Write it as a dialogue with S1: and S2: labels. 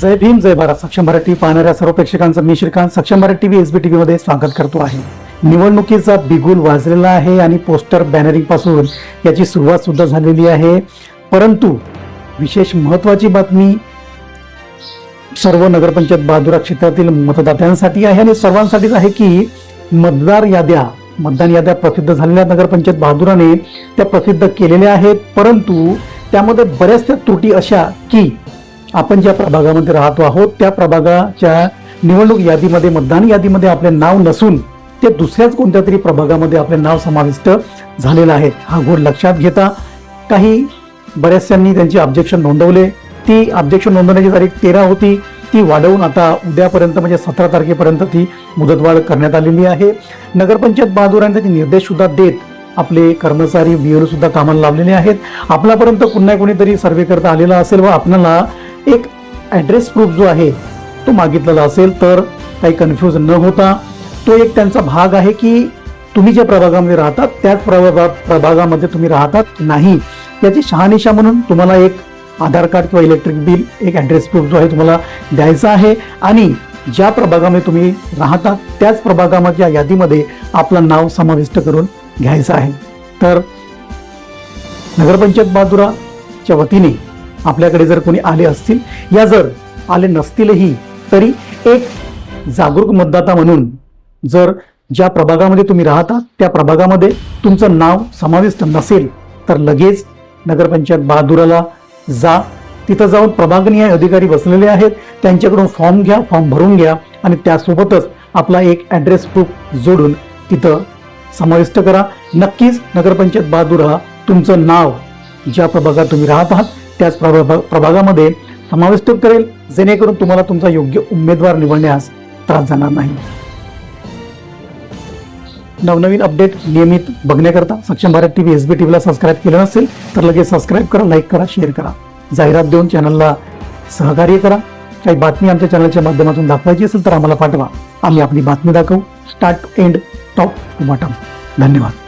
S1: जय भीम जय भारत. सक्षम भारत टीव्ही पाहणाऱ्या सर्व प्रेक्षकांचं मी Shrikant. Saksham Bharat TV SB T व्हीमध्ये स्वागत करतो आहे. निवडणुकीचा बिगुल वाजलेला आहे आणि पोस्टर बॅनरिंगपासून याची सुरुवात सुद्धा झालेली आहे. परंतु विशेष महत्वाची बातमी सर्व नगरपंचायत बहादुरा क्षेत्रातील मतदात्यांसाठी आहे आणि सर्वांसाठीच आहे की मतदार याद्या मतदान याद्या प्रसिद्ध झालेल्या नगरपंचायत बहादुराने त्या प्रसिद्ध केलेल्या आहेत. परंतु त्यामध्ये बऱ्याचशा त्रुटी अशा की आपण ज्या प्रभागामध्ये राहतो आहोत त्या प्रभागाच्या निवडणूक यादीमध्ये मतदान यादीमध्ये आपले नाव नसून ते दुसऱ्याच कोणत्या तरी प्रभागामध्ये आपले नाव समाविष्ट झालेलं आहे. हा गोड लक्षात घेता काही बऱ्याचशांनी त्यांची ऑब्जेक्शन नोंदवले. ती ऑब्जेक्शन नोंदवण्याची तारीख तेरा होती. ती वाढवून आता उद्यापर्यंत म्हणजे सतरा तारखेपर्यंत ती मुदतवाढ करण्यात आलेली आहे. नगरपंचायत बहादुरांचे त्याचे निर्देश सुद्धा देत आपले कर्मचारी बीएल सुद्धा कामाला लावलेले आहेत. आपल्यापर्यंत पुन्हा कोणीतरी सर्वे करता आलेला असेल व आपल्याला एक ॲड्रेस प्रूफ जो आहे तो मागितलेला असेल तर काही कन्फ्यूज न होता तो एक त्यांचा भाग आहे की तुम्ही ज्या प्रभागामध्ये राहतात त्याच प्रभागा प्रभागामध्ये तुम्ही राहतात नाही. याची शहानिशा म्हणून तुम्हाला एक आधार कार्ड किंवा इलेक्ट्रिक बिल एक ॲड्रेस प्रूफ जो आहे तुम्हाला द्यायचा आहे. आणि ज्या प्रभागामध्ये तुम्ही राहता त्याच प्रभागामध्ये यादीमध्ये आपलं नाव समाविष्ट करून घ्यायचं आहे. तर नगरपंचायत बादुराच्या वतीने आपल्याकडे जर कोणी आले असतील या जर आले नसतीलही तरी एक जागरूक मतदाता म्हणून जर ज्या प्रभागामध्ये तुम्ही राहता त्या प्रभागामध्ये तुमचं नाव समाविष्ट नसेल तर लगेच नगरपंचायत बहादुराला जा. तिथं जाऊन प्रभागनीय अधिकारी बसलेले आहेत. त्यांच्याकडून फॉर्म घ्या फॉर्म भरून घ्या आणि त्यासोबतच आपला एक ॲड्रेस प्रूफ जोडून तिथं समाविष्ट करा. नक्कीच नगरपंचायत बहादुरा तुमचं नाव ज्या प्रभागात तुम्ही राहत आहात त्याच प्रभा प्रभागामध्ये समाविष्ट करेल जेणेकरून तुम्हाला तुमचा योग्य उमेदवार निवडण्यास त्रास जाणार नाही. नवनवीन अपडेट नियमित बघण्याकरता Saksham Bharat TV S B टीव्हीला subscribe केलं नसेल तर लगेच सबस्क्राईब करा लाईक करा शेअर करा. जाहिरात देऊन चॅनलला सहकार्य करा. काही बातमी आमच्या चॅनलच्या माध्यमातून दाखवायची असेल तर आम्हाला पाठवा. आम्ही आपली बातमी दाखवू. Start end top to bottom धन्यवाद.